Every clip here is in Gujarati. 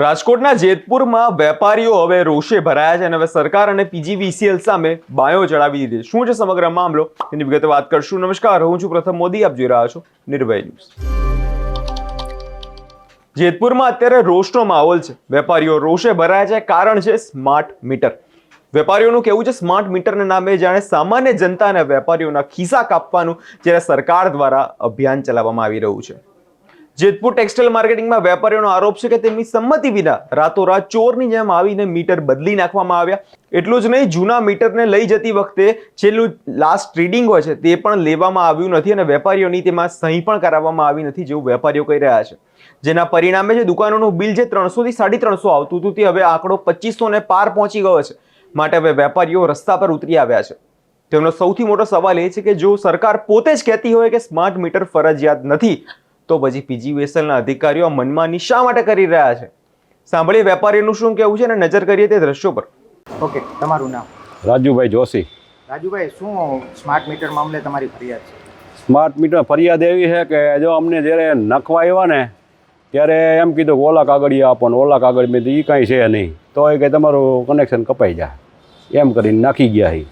રાજકોટના જેતપુરમાં વેપારીઓ હવે રોષે ભરાયા છે અને હવે સરકાર અને પીજીવીસીએલ સામે બાયો ચડાવી દીધી. શું છે સમગ્ર મામલો? એની વિગતે વાત કરશું. નમસ્કાર, હું છું પ્રથમ મોદી. આપ જોઈ રહ્યા છો નિર્ભય ન્યૂઝ. જેતપુરમાં અત્યારે રોષનો માહોલ છે. વેપારીઓ રોષે ભરાયા છે. કારણ છે સ્માર્ટ મીટર. વેપારીઓનું કહેવું છે, સ્માર્ટ મીટરના નામે જાણે સામાન્ય જનતા અને વેપારીઓના ખિસ્સા કાપવાનું જ્યારે સરકાર દ્વારા અભિયાન ચલાવવામાં આવી રહ્યું છે. જેતપુર ટેક્સટાઇલ માર્કેટિંગમાં વેપારીઓનો આરોપ છે કે તેમની સંમતિ વિના રાતોરાત ચોરની જેમ આવીને મીટર બદલી નાખવામાં આવ્યા. એટલું જ નહીં, જૂના મીટરને લઈ જતી વખતે છેલ્લું લાસ્ટ રીડિંગ હોય છે તે પણ લેવામાં આવ્યું નથી અને વેપારીઓની તેમાં સહી પણ કરાવવામાં આવી નથી જેવું વેપારીઓ કહી રહ્યા છે. જેના પરિણામે જે દુકાનોનું બિલ જે ત્રણસોથી સાડી ત્રણસો આવતું હતું તે હવે આંકડો પચીસો ને પાર પહોંચી ગયો છે. માટે હવે વેપારીઓ રસ્તા પર ઉતરી આવ્યા છે. તેમનો સૌથી મોટો સવાલ એ છે કે જો સરકાર પોતે જ કહેતી હોય કે સ્માર્ટ મીટર ફરજિયાત નથી તો પછી પીજીવીએસએલના અધિકારીઓ મનમાં મનમાની શા માટે કરી રહ્યા છે. સાંભળીએ વેપારીનું શું કહેવું છે અને નજર કરીએ તે દ્રશ્યો પર. ઓકે તમારું નામ? રાજુભાઈ જોશી. રાજુભાઈ શું સ્માર્ટ મીટર મામલે તમારી ફરિયાદ છે? સ્માર્ટ મીટર ફરિયાદ એવી છે કે જો અમને જ્યારે નખવા આવ્યા ને ત્યારે એમ કીધું કે ઓલા કાગળિયા આપો ને ઓલા કાગળ મેં એ કાંઈ છે નહીં. તો એ કે તમારું કનેક્શન કપાઈ જાય એમ કરીને નાખી ગયા છે.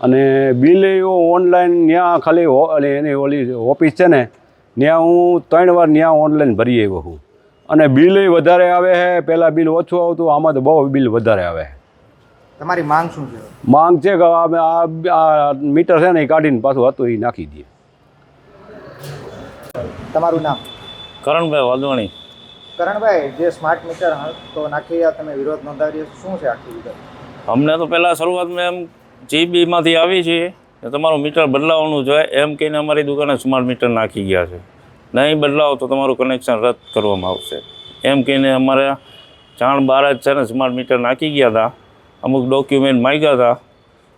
અને બિલ ઓનલાઈન ત્યાં ખાલી એની ઓલી ઓફિસ છે ને ત્યાં હું ત્રણ વાર ત્યાં ઓનલાઈન ભરી આવ્યો છું. અને બિલ વધારે આવે છે પહેલાં બિલ ઓછું આવતું આમાં તો બહુ બિલ વધારે આવે છે તમારી માંગ શું છે? માંગ છે કે આ આ- મીટર છે ને એ કાઢીને પાછું હતું એ નાખી દઈએ. તમારું નામ? કરણભાઈ વાલવાણી. કરણભાઈ જે સ્માર્ટ મીટર તો નાખી રહ્યા તમે વિરોધ નોંધાવી શું છે આખી વિગત? અમને તો પહેલાં શરૂઆતમાં એમ જીબીમાંથી આવી છીએ તમારું મીટર બદલાવવાનું જોઈએ એમ કહીને અમારી દુકાને સ્માર્ટ મીટર નાખી ગયા છે. નહીં બદલાવો તો તમારું કનેક્શન રદ કરવામાં આવશે. એમ કહીને અમારે જાણ બહાર જ છે ને સ્માર્ટ મીટર નાખી ગયા હતા અમુક ડોક્યુમેન્ટ માગ્યા હતા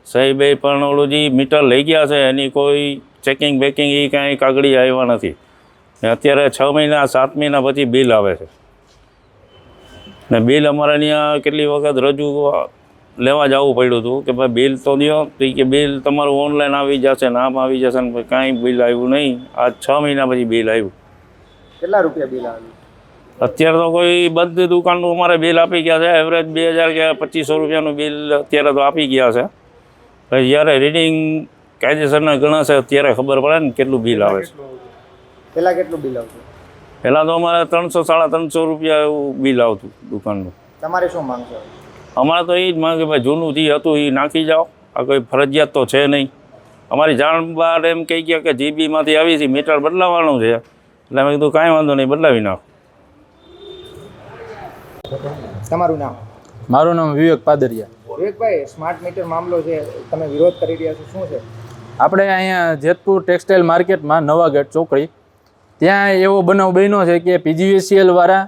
સાહેબે પણ ઓલું જે મીટર લઈ ગયા છે, એની કોઈ ચેકિંગ બેકિંગ એ કાંઈ કાગળી આવ્યા નથી. ને અત્યારે છ મહિના, સાત મહિના પછી બિલ આવે છે. ને બિલ અમારે ત્યાં કેટલી વખત રજૂ લેવા જવું પડ્યું હતું કે ભાઈ બિલ તો દો તો કે બિલ તમારું ઓનલાઈન આવી જશે નામ આવી જશે ને કાંઈ બિલ આવ્યું નહીં. આ છ મહિના પછી બિલ આવ્યું. કેટલા રૂપિયા બિલ આવ્યું? અત્યારે તો કોઈ બધી દુકાનનું અમારે બિલ આપી ગયા છે. એવરેજ બે હજાર કે પચીસો રૂપિયાનું બિલ અત્યારે તો આપી ગયા છે. પછી જ્યારે રીડિંગ કાયદેસરના ઘણા છે અત્યારે ખબર પડે ને કેટલું બિલ આવે છે. પહેલાં કેટલું બિલ આવતું? પહેલાં તો અમારે ત્રણસો સાડા ત્રણસો રૂપિયા એવું બિલ આવતું દુકાનનું. તમારે શું માંગ છે અમારે તો એ જ માંગે ભાઈ જૂનું જે હતું એ નાખી જાઓ. આ કોઈ ફરજિયાત તો છે નહીં. અમારી જાણ બહાર એમ કહી ગયા કે જીબીમાંથી આવી છે મીટર બદલાવવાનું છે. એટલે મેં કીધું કાંઈ વાંધો નહીં બદલાવી નાખો. તમારું નામ? મારું નામ વિવેક પાદરિયા. વિવેકભાઈ સ્માર્ટ મીટર મામલો છે તમે વિરોધ કરી રહ્યા છો શું છે? આપણે અહીંયા જેતપુર ટેક્સટાઇલ માર્કેટમાં નવા ગેટ ચોકડી. ત્યાં એવો બનાવ બન્યો છે કે પીજીવીસીએલ વાળા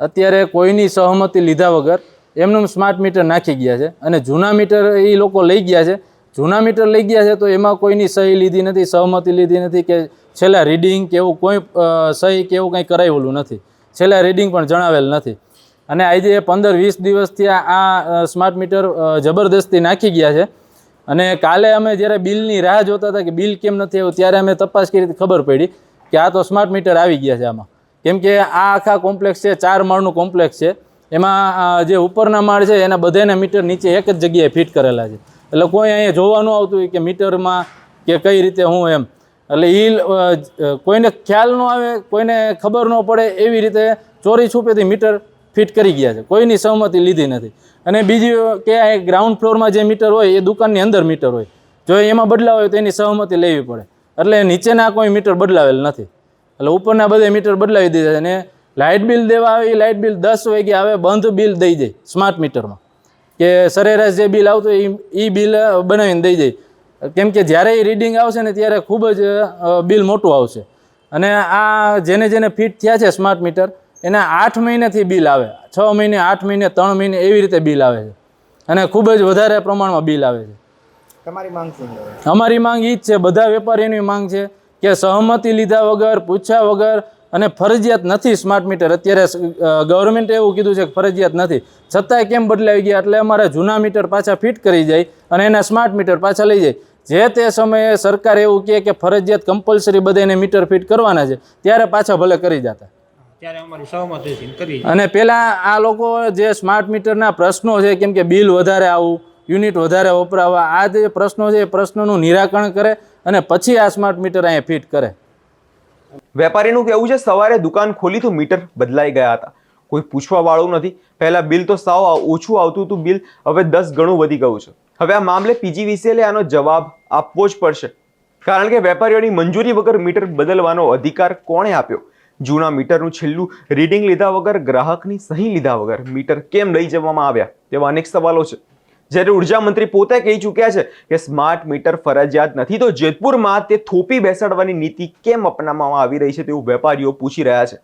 અત્યારે કોઈની સહમતી લીધા વગર એમનું સ્માર્ટ મીટર નાખી ગયા છે. અને જૂના મીટર એ લોકો લઈ ગયા છે. જૂના મીટર લઈ ગયા છે તો એમાં કોઈની સહી લીધી નથી, સહમતી લીધી નથી કે છેલ્લા રીડિંગ કે એવું કોઈ સહી કે એવું કંઈ કરાવેલું નથી. છેલ્લા રીડિંગ પણ જણાવેલ નથી. અને આજે પંદર વીસ દિવસથી આ સ્માર્ટ મીટર જબરદસ્તી નાખી ગયા છે. અને કાલે અમે જ્યારે બિલની રાહ જોતા હતા કે બિલ કેમ નથી આવ્યું, ત્યારે અમે તપાસ કરી ખબર પડી કે આ તો સ્માર્ટ મીટર આવી ગયા છે આમાં. કેમ કે આ આખા કોમ્પ્લેક્સ છે, ચાર માળનું કોમ્પ્લેક્સ છે. એમાં જે ઉપરના માળ છે, એના બધાના મીટર નીચે એક જ જગ્યાએ ફિટ કરેલા છે. એટલે કોઈ અહીંયા જોવાનું આવતું હોય કે મીટરમાં કે કઈ રીતે હું એમ. એટલે એ કોઈને ખ્યાલ ન આવે, કોઈને ખબર ન પડે એવી રીતે ચોરી છુપેથી મીટર ફિટ કરી ગયા છે. કોઈની સહમતિ લીધી નથી. અને બીજી કે આ ગ્રાઉન્ડ ફ્લોરમાં જે મીટર હોય, એ દુકાનની અંદર મીટર હોય. જો એમાં બદલાવ હોય તો એની સહમતિ લેવી પડે. એટલે નીચેના કોઈ મીટર બદલાવેલ નથી. એટલે ઉપરના બધે મીટર બદલાવી દીધા છે અને લાઇટ બિલ દેવા આવે એ લાઇટ બિલ દસ વાગે આવે બંધ બિલ દઈ જાય સ્માર્ટ મીટરમાં. કે સરેરાશ જે બિલ આવતું એ એ બિલ બનાવીને દઈ જાય કેમ કે જ્યારે એ રીડિંગ આવશે ને ત્યારે ખૂબ જ બિલ મોટું આવશે. અને આ જેને જેને ફિટ થયા છે સ્માર્ટ મીટર એના આઠ મહિનેથી બિલ આવે. છ મહિને આઠ મહિને ત્રણ મહિને એવી રીતે બિલ આવે છે. અને ખૂબ જ વધારે પ્રમાણમાં બિલ આવે છે. તમારી માંગ શું અમારી માંગ એ જ છે બધા વેપારીઓની માંગ છે કે સહમતિ લીધા વગર પૂછ્યા વગર અને ફરજિયાત નથી સ્માર્ટ મીટર અત્યારે ગવર્મેન્ટે એવું કીધું છે કે ફરજિયાત નથી. છતાંય કેમ બદલાવી ગયા? એટલે અમારે જૂના મીટર પાછા ફિટ કરી જાય અને એના સ્માર્ટ મીટર પાછા લઈ જાય. જે તે સમયે સરકાર એવું કહે કે ફરજિયાત કમ્પલસરી બધાને મીટર ફિટ કરવાના છે ત્યારે પાછા ભલે કરી જતા. અમારી અને પેલા આ લોકો જે સ્માર્ટ મીટરના પ્રશ્નો છે કેમ કે બિલ વધારે આવું યુનિટ વધારે વપરાવા આ જે પ્રશ્નો છે એ પ્રશ્નોનું નિરાકરણ કરે અને પછી આ સ્માર્ટ મીટર અહીંયા ફિટ કરે. વેપારીનું કહેવું છે, સવારે દુકાન ખોલી તો મીટર બદલાઈ ગયા હતા. કોઈ પૂછવા વાળું નથી. પહેલા બિલ તો સાવ ઓછું આવતું હતું બિલ, હવે દસ ગણું વધી ગયું છે. હવે આ મામલે પીજીવીસીએલે આનો જવાબ આપવો જ પડશે. કારણ કે વેપારીઓની મંજૂરી વગર મીટર બદલવાનો અધિકાર કોણે આપ્યો? જૂના મીટરનું છેલ્લું રીડિંગ લીધા વગર ગ્રાહકની સહી લીધા વગર મીટર કેમ લઈ જવામાં આવ્યા? તેવા અનેક સવાલો છે. જ્યારે ઊર્જા મંત્રી પોતે કહી ચૂક્યા છે કે સ્માર્ટ મીટર ફરજિયાત નથી, તો જેતપુરમાં તે થોપી બેસાડવાની નીતિ કેમ અપનાવવામાં આવી રહી છે તેવું વેપારીઓ પૂછી રહ્યા છે.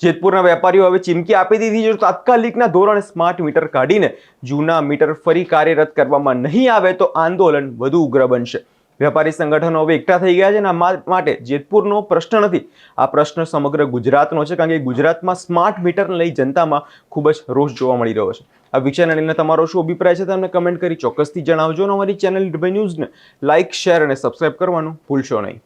જેતપુરના વેપારીઓ હવે ચીમકી આપી દીધી છે તાત્કાલિકના ધોરણે સ્માર્ટ મીટર કાઢીને જૂના મીટર ફરી કાર્યરત કરવામાં નહીં આવે, તો આંદોલન વધુ ઉગ્ર બનશે. વેપારી સંગઠનો હવે એકઠા થઈ ગયા છે અને આ માટે જેતપુરનો પ્રશ્ન નથી. આ પ્રશ્ન સમગ્ર ગુજરાતનો છે કારણ કે ગુજરાતમાં સ્માર્ટ મીટરને લઈ જનતામાં ખૂબ જ રોષ જોવા મળી રહ્યો છે. આ વિષયને લઈને તમારો શું અભિપ્રાય છે તમને કમેન્ટ કરી ચોક્કસથી જણાવજો અને અમારી ચેનલ નિર્ભય ન્યૂઝને લાઇક, શેર અને સબસ્ક્રાઇબ કરવાનું ભૂલશો નહીં.